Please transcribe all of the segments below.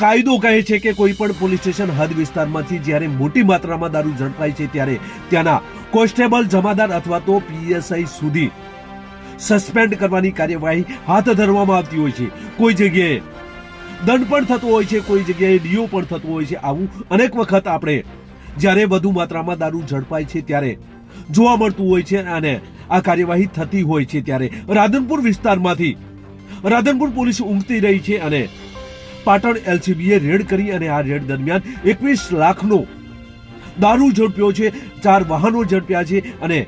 કાયદો કહે છે કે કોઈ પણ પોલીસ સ્ટેશન હદ વિસ્તારમાંથી જ્યારે મોટી માત્રામાં દારૂ ઝડપાય છે ત્યારે ત્યાંના કોન્સ્ટેબલ, જમાદાર અથવા તો પીએસઆઈ સુધી સસ્પેન્ડ કરવાની કાર્યવાહી હાથ ધરવામાં આવતી હોય છે. કોઈ જગ્યાએ દંડ પણ થતો હોય છે, કોઈ જગ્યાએ ડીઓ પણ થતો હોય છે. આવું અનેક વખત આપણે જ્યારે વધુ માત્રામાં દારૂ ઝડપાય છે ત્યારે જોવા મળતું હોય છે અને આ કાર્યવાહી થતી હોય છે ત્યારે. રાધનપુર વિસ્તારમાંથી રાધનપુર પોલીસ ઊંઘતી રહી છે અને પાટણ એલસીબીએ રેડ કરી અને આ રેડ દરમિયાન એકવીસ લાખનો દારૂ ઝડપ્યો છે, ચાર વાહનો ઝડપ્યા છે અને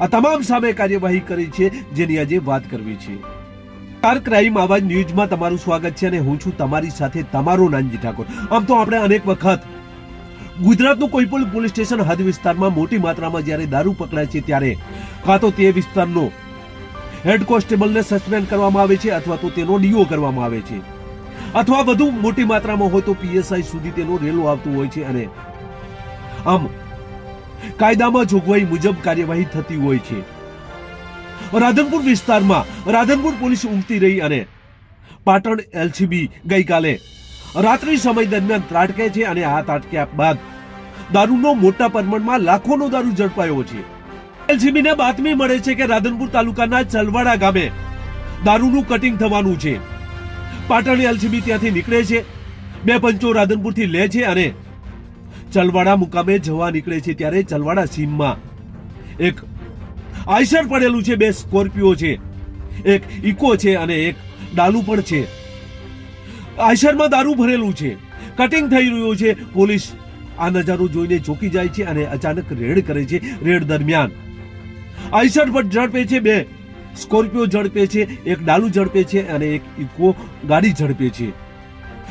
આ તમામ સામે કાર્યવાહી કરી છે, જેની આજે વાત કરવી છે. કાર ક્રાઇમ આવાજ ન્યૂઝમાં તમારું સ્વાગત છે અને હું છું તમારી સાથે તમારો નાનજી ઠાકોર. આમ તો આપણે અનેક વખત ગુજરાતનું કોઈ પણ પોલીસ સ્ટેશન હદ વિસ્તારમાં મોટી માત્રામાં જ્યારે દારૂ પકડાય છે ત્યારે કાં તો તે વિસ્તારનો હેડ કોન્સ્ટેબલને સસ્પેન્ડ કરવામાં આવે છે અથવા તો તેનો ડીઓ કરવામાં આવે છે. અથવા વધુ મોટી માત્રામાં હોય તો પીએસઆઈ સુધી તેનો રેલો આવતું હોય છે અને આમ કાયદામાં જોગવાઈ મુજબ કાર્યવાહી થતી હોય છે. રાધનપુર વિસ્તારમાં રાધનપુર પોલીસ ઉમટી રહી અને પાટણ એલસીબી ગઈકાલે રાત્રિ સમય દરમિયાન ત્રાટકે છે અને આ ત્રાટક્યા બાદ દારૂનો મોટા પ્રમાણમાં લાખોનો દારૂ ઝડપાયો છે. એલસીબીને બાતમી મળે છે કે રાધનપુર તાલુકાના ચલવાડા ગામે દારૂનું કટિંગ થવાનું છે. પાટણ એલસીબી ત્યાંથી નીકળે છે. બે પંચો રાધનપુરથી લે છે અને ચલવાડા મુકામે જવા નીકળે છે ત્યારે ચલવાડા સીમમાં. એક આઈસર પડેલું છે, બે સ્કોર્પિયો છે. એક ઇકો છે અને એક ડાલુ પણ છે. આઈસરમાં દારૂ ભરેલું છે. કટિંગ થઈ રહ્યું છે. પોલીસ આ નજારો જોઈને ચોકી જાય છે અને અચાનક રેડ કરે છે. રેડ દરમિયાન આઈસર પર ઝડપે છે બે સ્કોર્પિયો ઝડપે છે, એક ડાલુ ઝડપે છે અને એક ઇકો ગાડી ઝડપે છે.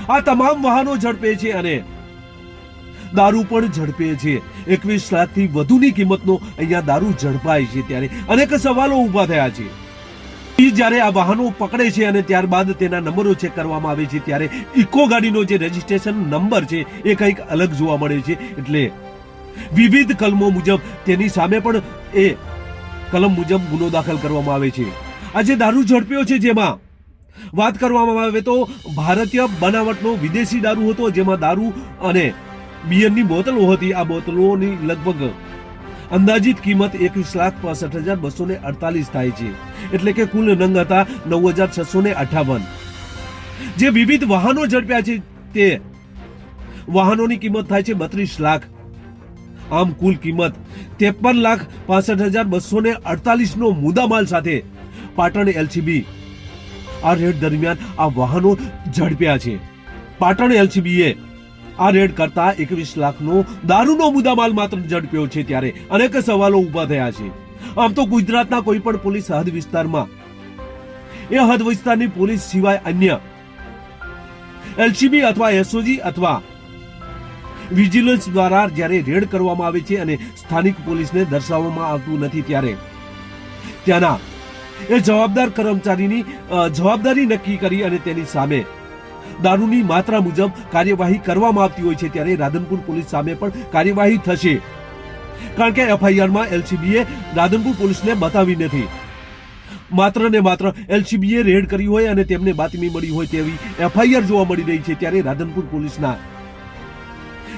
આ તમામ વાહનો ઝડપે છે અને દારૂ પણ ઝડપે છે. એકવીસ લાખથી વધુની કિંમતનો અહીંયા દારૂ ઝડપાય છે ત્યારે અનેક સવાલો ઊભા થયા છે. જ્યારે આ વાહનો પકડે છે અને ત્યારબાદ તેના નંબરો ચેક કરવામાં આવે છે ત્યારે ઇકો ગાડીનો જે રજીસ્ટ્રેશન નંબર છે એ કંઈક અલગ જોવા મળે છે. એટલે વિવિધ કલમો મુજબ તેની સામે પણ એ કલમ મુજબ ગુનો દાખલ કરવામાં આવે છે. આજે દારૂ ઝડપ્યો છે જેમાં, વાત કરવામાં આવે તો ભારતીય બનાવટનો વિદેશી દારૂ હતો જેમાં દારૂ અને બિયરની બોટલો હતી. આ બોટલોની લગભગ અંદાજિત કિંમત એકવીસ લાખ પાસઠ હજાર બસો ને અડતાલીસ થાય છે. એટલે કે કુલ નંગ હતા નવ હજાર છસો ને અઠાવન. જે વિવિધ વાહનો ઝડપ્યા છે તે વાહનોની કિંમત થાય છે બત્રીસ લાખ. આમ કુલ કિંમત ત્રેપન લાખ પાસઠ હજાર બસો ને અડતાલીસ નો મુદ્દામાલ સાથે પાટણ એલસીબી આ રેડ દરમિયાન આ વાહનો ઝડપ્યા છે. પાટણ એલસીબીએ આ રેડ કરતા એકવીસ લાખનો દારૂનો મુદ્દામાલ માત્ર ઝડપ્યો છે ત્યારે અનેક સવાલો ઊભા થયા છે. આમ તો ગુજરાતના કોઈ પણ પોલીસ હદ વિસ્તારમાં એ હદ વિસ્તારની પોલીસ સિવાય અન્ય એલસીબી અથવા એસઓજી અથવા વિજિલન્સ દ્વારા જ્યારે રેડ કરવામાં આવે છે અને સ્થાનિક પોલીસને દર્શાવવામાં આવતું નથી ત્યારે. ત્યાંના એ જવાબદાર કર્મચારીની જવાબદારી નક્કી કરી અને તેની સામે દારૂની માત્રા મુજબ કાર્યવાહી કરવામાં આવતી હોય છે ત્યારે રાધનપુર પોલીસ સામે પણ કાર્યવાહી થશે. કારણ કે એફઆઈઆરમાં એલસીબીએ રાધનપુર પોલીસને બતાવી નથી. માત્ર ને માત્ર એલસીબીએ રેડ કરી હોય અને તેમને બાતમી મળી હોય તેવી એફઆઈઆર જોવા મળી રહી છે ત્યારે રાધનપુર પોલીસના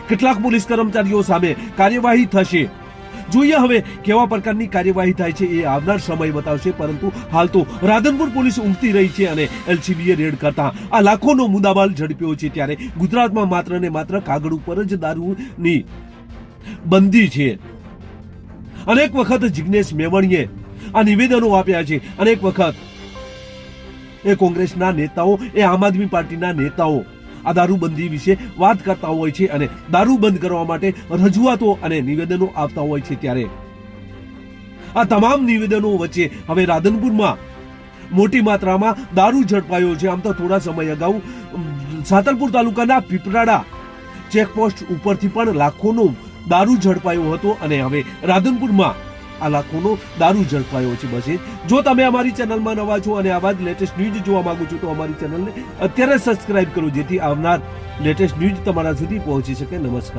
કેટલાક પોલીસ કર્મચારીઓ સામે કાર્યવાહી થશે. જોઈએ હવે કેવા પ્રકારની કાર્યવાહી થાય છે એ આવનાર સમય બતાવશે, પરંતુ હાલ તો રાધનપુર પોલીસ ઉમટી રહી છે અને એલસીબીએ રેડ કરતા આ લાખોનો મુદ્દામાલ ઝડપ્યો છે ત્યારે ગુજરાતમાં માત્ર ને માત્ર કાગળ ઉપર જ દારૂની બંધી છે. અનેક વખત જિગ્નેશ મેવણીએ આ નિવેદનો આપ્યા છે. અનેક વખત એ કોંગ્રેસના નેતાઓ, એ આમ આદમી પાર્ટીના નેતાઓ આ દારૂબંધી વિશે વાત કરતા હોય છે અને દારૂ બંધ કરવા માટે રજૂઆતો અને નિવેદનો આપતા હોય છે ત્યારે. આ તમામ નિવેદનો વચ્ચે હવે રાધનપુરમાં મોટી માત્રામાં દારૂ ઝડપાયો છે. આમ તો થોડા સમય અગાઉ સાતલપુર તાલુકાના પીપરાડા ચેકપોસ્ટ ઉપરથી પણ લાખોનો દારૂ ઝડપાયો હતો અને હવે રાધનપુરમાં આ લાખોનો દારૂ ઝડપાયો છે બસ. જો તમે અમારી ચેનલમાં નવા છો અને આવા જ લેટેસ્ટ ન્યૂઝ જોવા માંગો છો, તો અમારી ચેનલને અત્યારે સબસ્ક્રાઇબ કરો, જેથી આવનાર લેટેસ્ટ ન્યૂઝ તમારા સુધી પહોંચી શકે. નમસ્કાર.